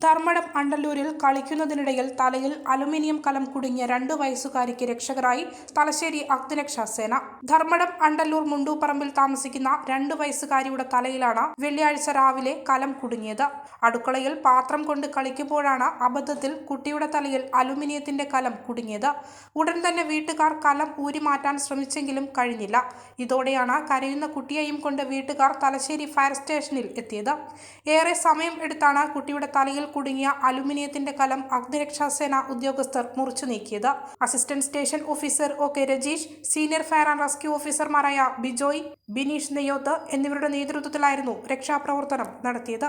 ധർമ്മടം അണ്ടല്ലൂരിൽ കളിക്കുന്നതിനിടയിൽ തലയിൽ അലുമിനിയം കലം കുടുങ്ങിയ രണ്ടു വയസ്സുകാരിക്ക് രക്ഷകരായി തലശ്ശേരി അഗ്നിരക്ഷാ സേന. ധർമ്മടം അണ്ടല്ലൂർ മുണ്ടൂപ്പറമ്പിൽ താമസിക്കുന്ന രണ്ടു വയസ്സുകാരിയുടെ തലയിലാണ് വെള്ളിയാഴ്ച രാവിലെ കലം കുടുങ്ങിയത്. അടുക്കളയിൽ പാത്രം കൊണ്ട് കളിക്കുമ്പോഴാണ് അബദ്ധത്തിൽ കുട്ടിയുടെ തലയിൽ അലുമിനിയത്തിന്റെ കലം കുടുങ്ങിയത്. ഉടൻ തന്നെ വീട്ടുകാർ കലം ഊരി മാറ്റാൻ ശ്രമിച്ചെങ്കിലും കഴിഞ്ഞില്ല. ഇതോടെയാണ് കരയുന്ന കുട്ടിയെയും കൊണ്ട് വീട്ടുകാർ തലശ്ശേരി ഫയർ സ്റ്റേഷനിൽ എത്തിയത്. ഏറെ സമയം എടുത്താണ് കുട്ടിയുടെ തലയിൽ കുടുങ്ങിയ അലുമിനിയത്തിന്റെ കലം അഗ്നിരക്ഷാസേന ഉദ്യോഗസ്ഥർ മുറിച്ചു നീക്കിയത്. Assistant station officer O K Rajeesh senior fire and rescue ഓഫീസർമാരായ ബിജോയ് ബിനീഷ് നെയ്യോത്ത് എന്നിവരുടെ നേതൃത്വത്തിലായിരുന്നു രക്ഷാപ്രവർത്തനം നടത്തിയത്.